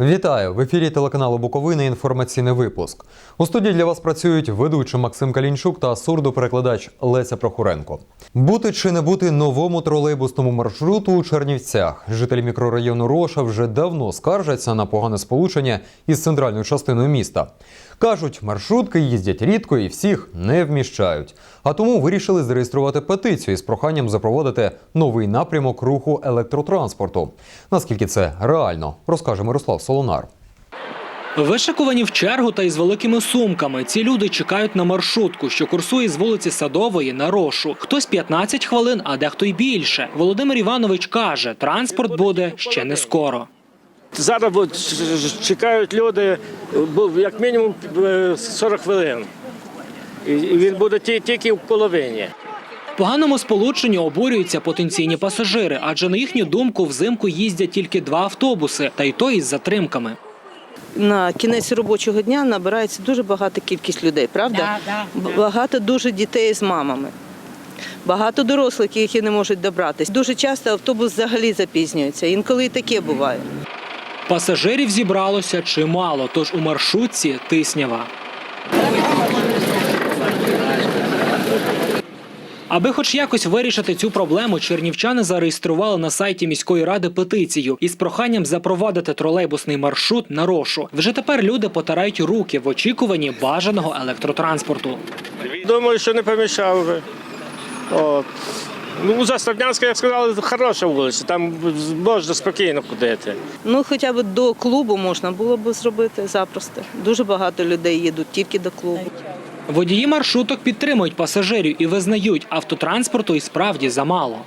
Вітаю в ефірі телеканалу Буковини. Інформаційний випуск. У студії для вас працюють ведучий Максим Калінчук та сурдоперекладач Леся Прохоренко. Бути чи не бути новому тролейбусному маршруту у Чернівцях. Жителі мікрорайону Роша вже давно скаржаться на погане сполучення із центральною частиною міста. Кажуть, маршрутки їздять рідко і всіх не вміщають. А тому вирішили зареєструвати петицію із проханням запровадити новий напрямок руху електротранспорту. Наскільки це реально, розкаже Мирослав Солонар. Вишикувані в чергу та із великими сумками. Ці люди чекають на маршрутку, що курсує з вулиці Садової на Рошу. Хтось 15 хвилин, а дехто й більше. Володимир Іванович каже, транспорт буде ще не скоро. Зараз чекають люди як мінімум е, 40 хвилин. І він буде ті- тільки в половині. Поганому сполученні обурюються потенційні пасажири, адже на їхню думку взимку їздять тільки два автобуси, та й то із затримками. на кінець робочого дня набирається дуже багата кількість людей, правда? Багато дуже дітей з мамами. Багато дорослих, які не можуть добратись. Дуже часто автобус взагалі запізнюється. Інколи і таке буває. Пасажирів зібралося чимало, тож у маршрутці тиснява. Аби хоч якось вирішити цю проблему, чернівчани зареєстрували на сайті міської ради петицію із проханням запровадити тролейбусний маршрут на рошу. Вже тепер люди потирають руки в очікуванні бажаного електротранспорту. Думаю, що не помішав би. От. Ну, за Слов'янська, як сказали, хороша вулиця, там можна спокійно ходити. Ну, хоча б до клубу можна було б зробити запросто. Дуже багато людей їдуть тільки до клубу. Водії маршруток підтримують пасажирів і визнають, автотранспорту і справді замало.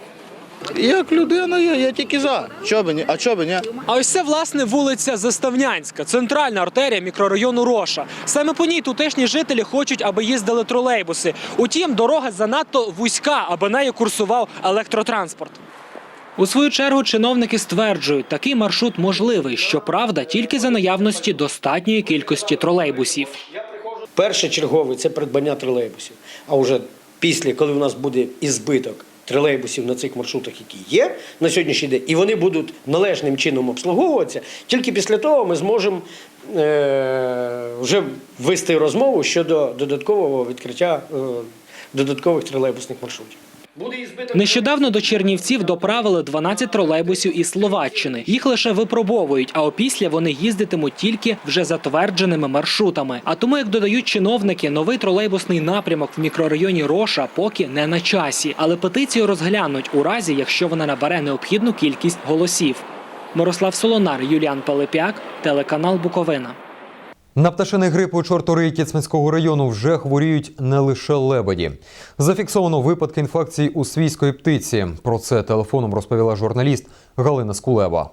Як людина є, я тільки за. Чо би ні? А чо би ні? А ось це власне вулиця Заставнянська, центральна артерія мікрорайону Роша. Саме по ній тутешні жителі хочуть, аби їздили тролейбуси. Утім, дорога занадто вузька, аби нею курсував електротранспорт. У свою чергу чиновники стверджують, такий маршрут можливий, щоправда, тільки за наявності достатньої кількості тролейбусів. Перше чергове це придбання тролейбусів. А вже після, коли у нас буде ізбиток тролейбусів на цих маршрутах, які є на сьогоднішній день, і вони будуть належним чином обслуговуватися, тільки після того ми зможемо е- вже вести розмову щодо додаткового відкриття е- додаткових тролейбусних маршрутів. Нещодавно до Чернівців доправили 12 тролейбусів із Словаччини. Їх лише випробовують, а опісля вони їздитимуть тільки вже затвердженими маршрутами. А тому, як додають чиновники, новий тролейбусний напрямок в мікрорайоні Роша поки не на часі, але петицію розглянуть у разі, якщо вона набере необхідну кількість голосів. Мирослав Солонар, Юліан Пилипяк, телеканал Буковина. На пташиний грип у Чорториї Кіцманського району вже хворіють не лише лебеді. Зафіксовано випадки інфекції у свійської птиці. Про це телефоном розповіла журналіст Галина Скулева.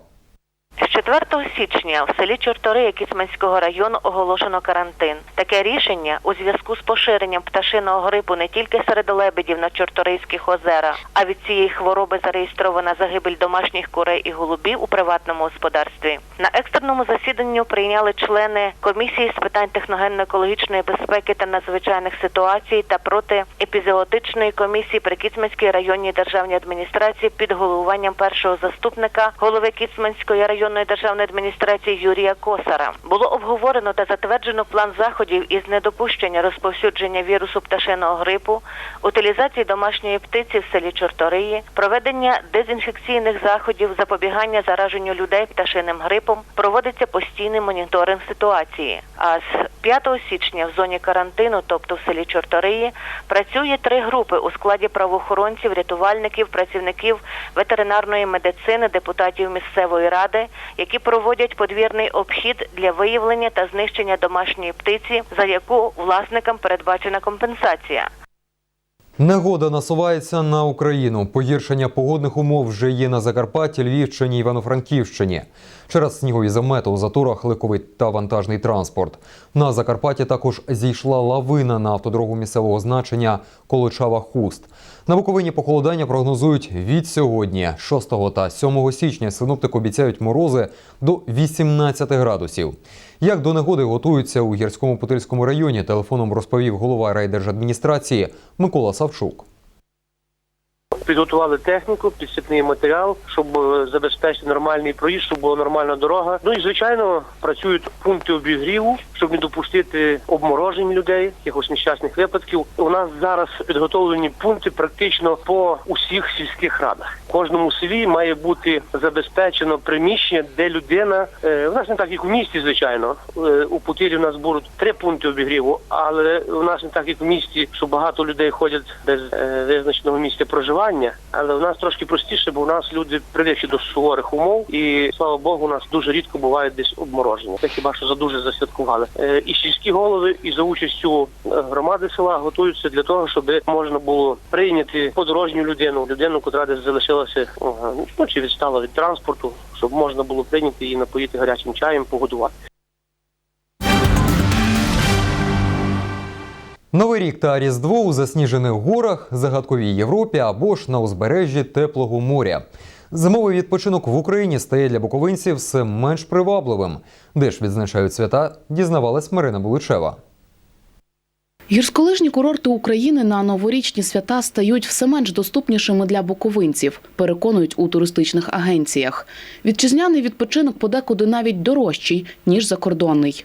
З 4 січня в селі Чортория Кіцманського району оголошено карантин. Таке рішення у зв'язку з поширенням пташиного грипу не тільки серед лебедів на Чорторийських озерах, а від цієї хвороби зареєстрована загибель домашніх курей і голубів у приватному господарстві. На екстреному засіданні прийняли члени комісії з питань техногенно-екологічної безпеки та надзвичайних ситуацій та протиепізіотичної комісії при Кіцманській районній державній адміністрації під головуванням першого заступника голови Кіцманської районної державної адміністрації Юрія Косара. Було обговорено та затверджено план заходів із недопущення розповсюдження вірусу пташиного грипу, утилізації домашньої птиці в селі Чорториї, проведення дезінфекційних заходів, запобігання зараженню людей пташиним грипом. Проводиться постійний моніторинг ситуації. А з 5 січня в зоні карантину, тобто в селі Чорториї, працює три групи у складі правоохоронців, рятувальників, працівників ветеринарної медицини, депутатів місцевої ради, які проводять подвірний обхід для виявлення та знищення домашньої птиці, за яку власникам передбачена компенсація. Негода насувається на Україну. Погіршення погодних умов вже є на Закарпатті, Львівщині, Івано-Франківщині. Через снігові замети у заторах легковий та вантажний транспорт. На Закарпатті також зійшла лавина на автодорогу місцевого значення Колочава-Хуст. На Буковині похолодання прогнозують від сьогодні, 6 та 7 січня. Синоптик обіцяють морози до 18 градусів. Як до негоди готуються у гірському Путильському районі, телефоном розповів голова райдержадміністрації Микола Савчук. Підготували техніку, підсипний матеріал, щоб е, забезпечити нормальний проїзд, щоб була нормальна дорога. Ну і звичайно працюють пункти обігріву, щоб не допустити обморожень людей, якихось нещасних випадків. У нас зараз підготовлені пункти практично по усіх сільських радах. В кожному селі має бути забезпечено приміщення, де людина е, у нас не так, як у місті, звичайно. Е, У Путірі у нас будуть три пункти обігріву, але у нас не так, як у місті, що багато людей ходять без визначеного місця проживання. Але у нас трошки простіше, бо у нас люди привикли до суворих умов, і слава Богу, у нас дуже рідко бувають десь обмороження. Це хіба що за дуже засвяткували. Е, І сільські голови, і за участю е, громади села готуються для того, щоб можна було прийняти подорожню людину, людину, котра десь залишилася е, ну чи відстала від транспорту, щоб можна було прийняти її напоїти гарячим чаєм, погодувати. Новий рік та Різдво у засніжених горах, загадковій Європі або ж на узбережжі теплого моря. Зимовий відпочинок в Україні стає для буковинців все менш привабливим. Де ж відзначають свята, дізнавалась Марина Буличева. Гірськолижні курорти України на новорічні свята стають все менш доступнішими для буковинців, переконують у туристичних агенціях. Вітчизняний відпочинок подекуди навіть дорожчий ніж закордонний.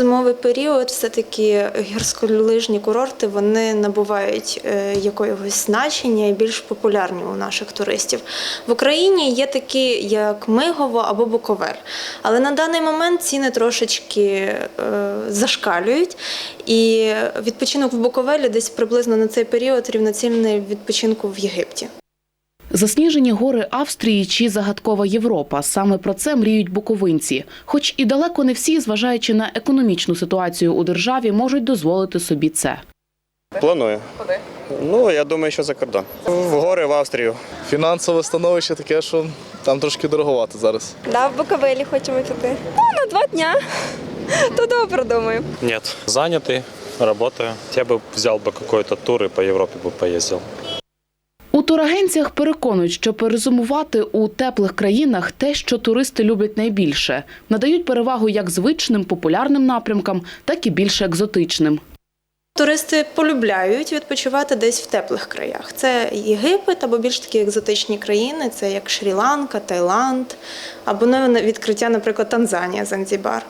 Зимовий період все-таки гірськолижні курорти вони набувають е, якогось значення і більш популярні у наших туристів. В Україні є такі, як Мигово або Буковель. Але на даний момент ціни трошечки е, зашкалюють. І відпочинок в Буковелі десь приблизно на цей період рівноцінний відпочинку в Єгипті. Засніжені гори Австрії чи загадкова Європа. Саме про це мріють буковинці. Хоч і далеко не всі, зважаючи на економічну ситуацію у державі, можуть дозволити собі це. Планую. Куди? Ну, я думаю, що за кордон. В гори в Австрію. Фінансове становище таке, що там трошки дороговато зараз. Да, в Буковелі хочемо піти. Ну, на два дня. Туда продумаем. Нет, занятый, работаю. Я бы взял бы какой-то тур и по Европе бы поездил. У турагенціях переконують, що перезимувати у теплих країнах те, що туристи люблять найбільше, надають перевагу як звичним популярним напрямкам, так і більш екзотичним. Туристи полюбляють відпочивати десь в теплих краях. Це Єгипет або більш такі екзотичні країни, це як Шрі-Ланка, Таїланд, або нове відкриття, наприклад, Танзанія, Занзібар,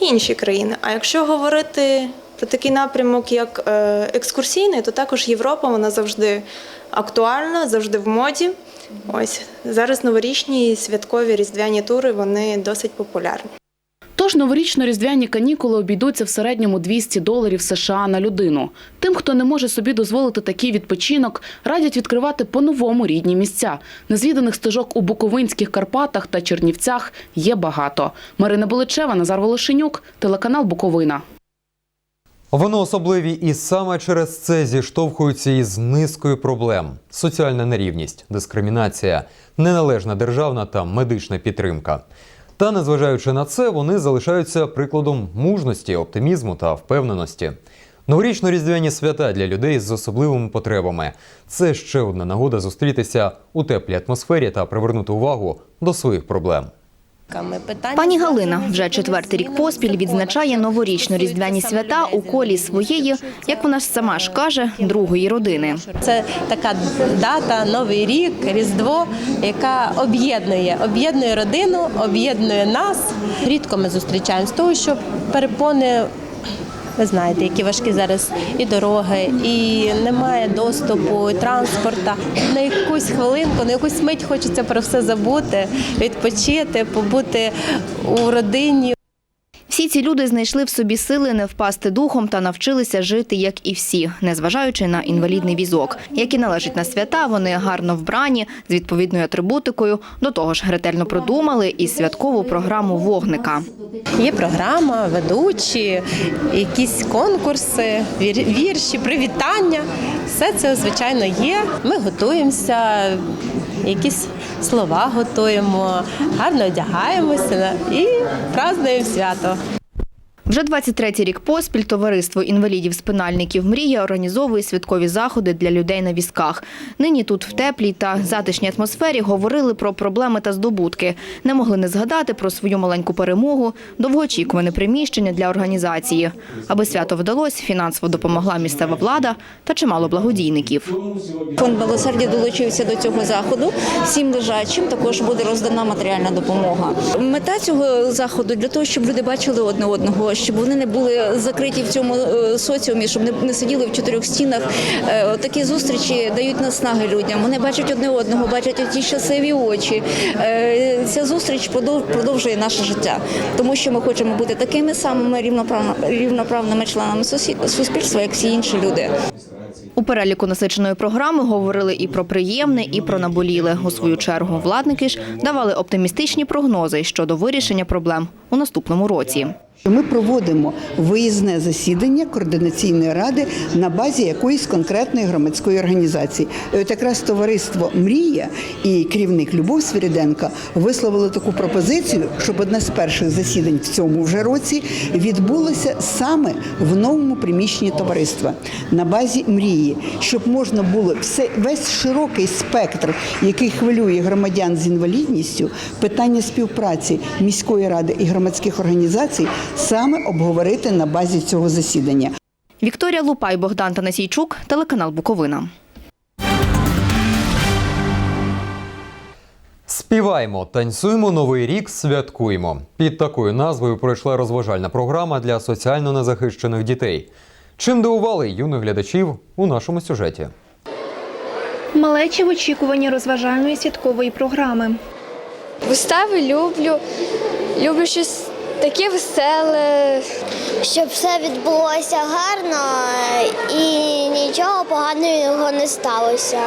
інші країни. А якщо говорити про такий напрямок, як е, екскурсійний, то також Європа вона завжди актуальна, завжди в моді. Ось зараз новорічні святкові різдвяні тури вони досить популярні. Тож новорічно-різдвяні канікули обійдуться в середньому 200 доларів США на людину. Тим, хто не може собі дозволити такий відпочинок, радять відкривати по-новому рідні місця. Незвіданих стежок у Буковинських Карпатах та Чернівцях є багато. Марина Боличева, Назар Волошенюк, телеканал Буковина. Вони особливі і саме через це зіштовхуються із низкою проблем: соціальна нерівність, дискримінація, неналежна державна та медична підтримка. Та незважаючи на це, вони залишаються прикладом мужності, оптимізму та впевненості. Новорічно-різдвяні свята для людей з особливими потребами це ще одна нагода зустрітися у теплій атмосфері та привернути увагу до своїх проблем. Пані Галина вже четвертий рік поспіль відзначає новорічно-різдвяні свята у колі своєї, як вона ж сама ж каже, другої родини. Це така дата, Новий рік, Різдво, яка об'єднує, об'єднує родину, об'єднує нас. Рідко ми зустрічаємо з того, що перепони. Ви знаєте, які важкі зараз і дороги, і немає доступу, і транспорта. На якусь хвилинку, на якусь мить хочеться про все забути, відпочити, побути у родині. Всі ці люди знайшли в собі сили не впасти духом та навчилися жити, як і всі, незважаючи на інвалідний візок. Як і належить на свята, вони гарно вбрані з відповідною атрибутикою. До того ж, ретельно продумали і святкову програму вогника. Є програма, ведучі, якісь конкурси, вір- вірші, привітання. Все це, звичайно, є. Ми готуємося, якісь слова готуємо, гарно одягаємося і празднуємо свято. Вже 23-й рік поспіль товариство інвалідів-спинальників «Мрія» організовує святкові заходи для людей на візках. Нині тут в теплій та затишній атмосфері говорили про проблеми та здобутки. Не могли не згадати про свою маленьку перемогу, довгоочікуване приміщення для організації. Аби свято вдалося, фінансово допомогла місцева влада та чимало благодійників. Фонд милосердя долучився до цього заходу. Всім лежачим також буде роздана матеріальна допомога. Мета цього заходу для того, щоб люди бачили одне одного, щоб вони не були закриті в цьому е, соціумі, щоб не- сиділи в чотирьох стінах. Е, Такі зустрічі дають наснаги людям. Вони бачать одне одного, бачать ті щасливі очі. Е, Ця зустріч продов- продовжує наше життя, тому що ми хочемо бути такими самими рівноправними членами суспільства, як всі інші люди. У переліку насиченої програми говорили і про приємне, і про наболіле. У свою чергу владники ж давали оптимістичні прогнози щодо вирішення проблем у наступному році. Ми проводимо виїзне засідання координаційної ради на базі якоїсь конкретної громадської організації. І от якраз товариство Мрія і керівник Любов Свіріденко висловили таку пропозицію, щоб одне з перших засідань в цьому вже році відбулося саме в новому приміщенні товариства на базі мрії, щоб можна було все весь широкий спектр, який хвилює громадян з інвалідністю, питання співпраці міської ради і громадських організацій саме обговорити на базі цього засідання. Вікторія Лупай, Богдан Танасійчук, телеканал Буковина. Співаємо, танцюємо новий рік, святкуємо. Під такою назвою пройшла розважальна програма для соціально незахищених дітей. Чим дивували юних глядачів у нашому сюжеті. Малечі в очікуванні розважальної святкової програми. Вистави люблю. Люблю щось таке веселе. Щоб все відбулося гарно і нічого поганого не сталося.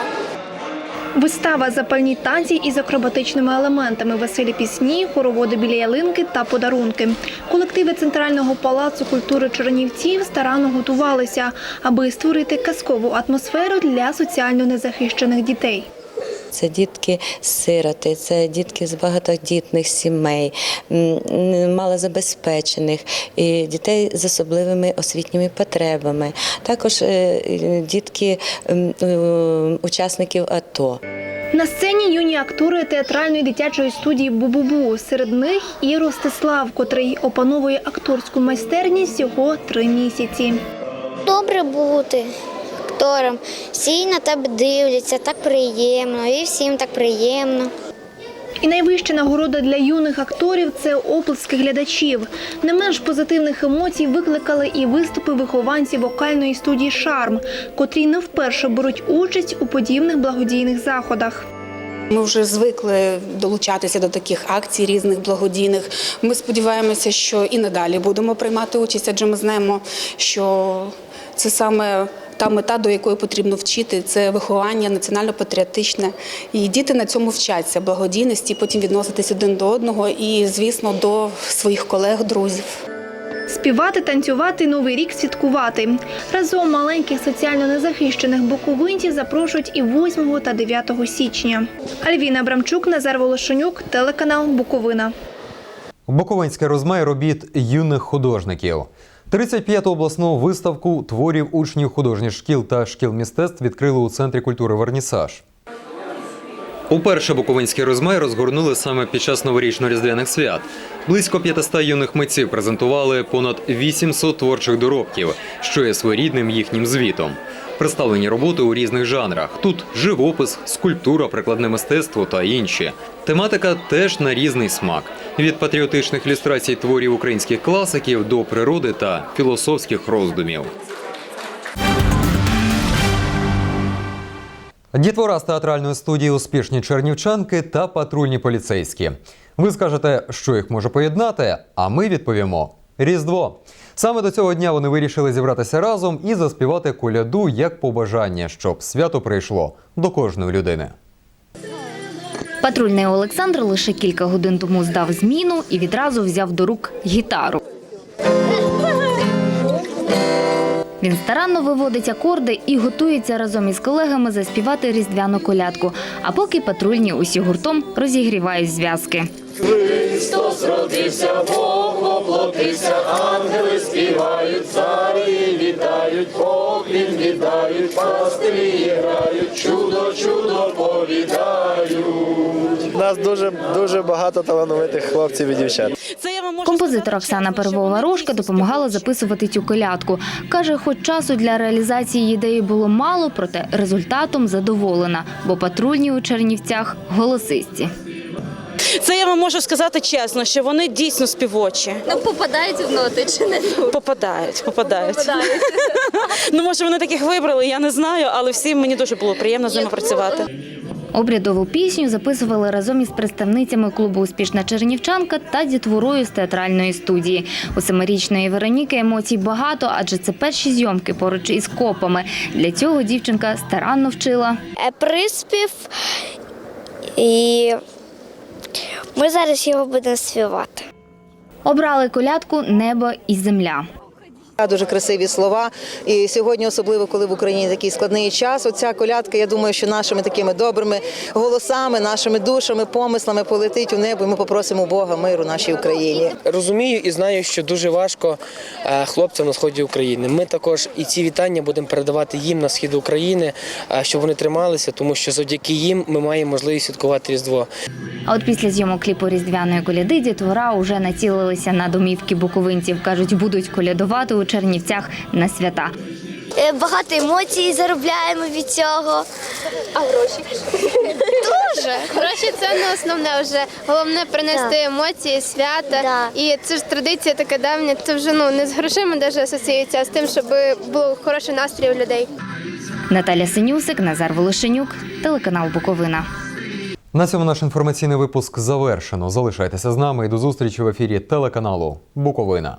Вистава запальні танці із акробатичними елементами, веселі пісні, хороводи біля ялинки та подарунки. Колективи Центрального палацу культури Чернівців старанно готувалися, аби створити казкову атмосферу для соціально незахищених дітей. Це дітки сироти, це дітки з багатодітних сімей, малозабезпечених, і дітей з особливими освітніми потребами. Також е, дітки е, учасників АТО. На сцені юні актори театральної дитячої студії Бу-Бу-Бу. Серед них і Ростислав, котрий опановує акторську майстерність всього три місяці. Добре бути актором. Всі на тебе дивляться, так приємно, і всім так приємно. І найвища нагорода для юних акторів це оплески глядачів. Не менш позитивних емоцій викликали і виступи вихованців вокальної студії Шарм, котрі не вперше беруть участь у подібних благодійних заходах. Ми вже звикли долучатися до таких акцій різних благодійних. Ми сподіваємося, що і надалі будемо приймати участь, адже ми знаємо, що це саме та мета, до якої потрібно вчити, це виховання національно-патріотичне. І діти на цьому вчаться благодійності, потім відноситись один до одного і, звісно, до своїх колег, друзів. Співати, танцювати, новий рік святкувати. Разом маленьких соціально незахищених буковинців запрошують і 8 та 9 січня. Альвіна Абрамчук, Назар Волошенюк, телеканал Буковина. Буковинське розмай робіт юних художників. 35-ту обласну виставку творів учнів художніх шкіл та шкіл мистецтв відкрили у центрі культури Вернісаж. Уперше Буковинський розмай розгорнули саме під час новорічно-різдвяних свят. Близько 500 юних митців презентували понад 800 творчих доробків, що є своєрідним їхнім звітом. Представлені роботи у різних жанрах. Тут живопис, скульптура, прикладне мистецтво та інші. Тематика теж на різний смак: від патріотичних ілюстрацій творів українських класиків до природи та філософських роздумів. Дітвора з театральної студії Успішні чернівчанки та патрульні поліцейські. Ви скажете, що їх може поєднати, а ми відповімо: Різдво. Саме до цього дня вони вирішили зібратися разом і заспівати коляду як побажання, щоб свято прийшло до кожної людини. Патрульний Олександр лише кілька годин тому здав зміну і відразу взяв до рук гітару. Він старанно виводить акорди і готується разом із колегами заспівати різдвяну колядку. А поки патрульні усі гуртом розігрівають зв'язки. Христос родився, Бог воплотився, ангели співають, царі вітають, поклін віддають, пастирі грають, чудо, чудо повідають. Дуже дуже багато талановитих хлопців і дівчат. Композитор Оксана Первова Рожка допомагала записувати цю колядку. Каже, хоч часу для реалізації ідеї було мало, проте результатом задоволена, бо патрульні у Чернівцях голосисті. Це я вам можу сказати чесно, що вони дійсно співочі. Ну, попадають в ноти чи не Попадають, попадають. ну може вони таких вибрали, я не знаю, але всім мені дуже було приємно з ними працювати. Обрядову пісню записували разом із представницями клубу Успішна Чернівчанка та дітворою з театральної студії. У семирічної Вероніки емоцій багато, адже це перші зйомки поруч із копами. Для цього дівчинка старанно вчила. Е, Приспів і ми зараз його будемо співати. Обрали колядку Небо і земля. Дуже красиві слова. І сьогодні, особливо коли в Україні такий складний час, оця колядка, я думаю, що нашими такими добрими голосами, нашими душами, помислами полетить у небо. і Ми попросимо Бога миру нашій Україні. Розумію і знаю, що дуже важко е, хлопцям на сході України. Ми також і ці вітання будемо передавати їм на схід України, е, щоб вони трималися, тому що завдяки їм ми маємо можливість святкувати Різдво. А от після зйомок кліпу різдвяної коляди дітвора уже націлилися на домівки буковинців. кажуть, будуть колядувати у Чернівцях на свята. Е, Багато емоцій заробляємо від цього. А гроші? Дуже. Гроші це не основне вже. Головне принести Так. емоції, свята. І це ж традиція така давня. Це вже ну не з грошима навіть асоціюється, а з тим, щоб був хороший настрій у людей. Наталя Синюсик, Назар Волошенюк, телеканал Буковина. На цьому наш інформаційний випуск завершено. Залишайтеся з нами і до зустрічі в ефірі телеканалу Буковина.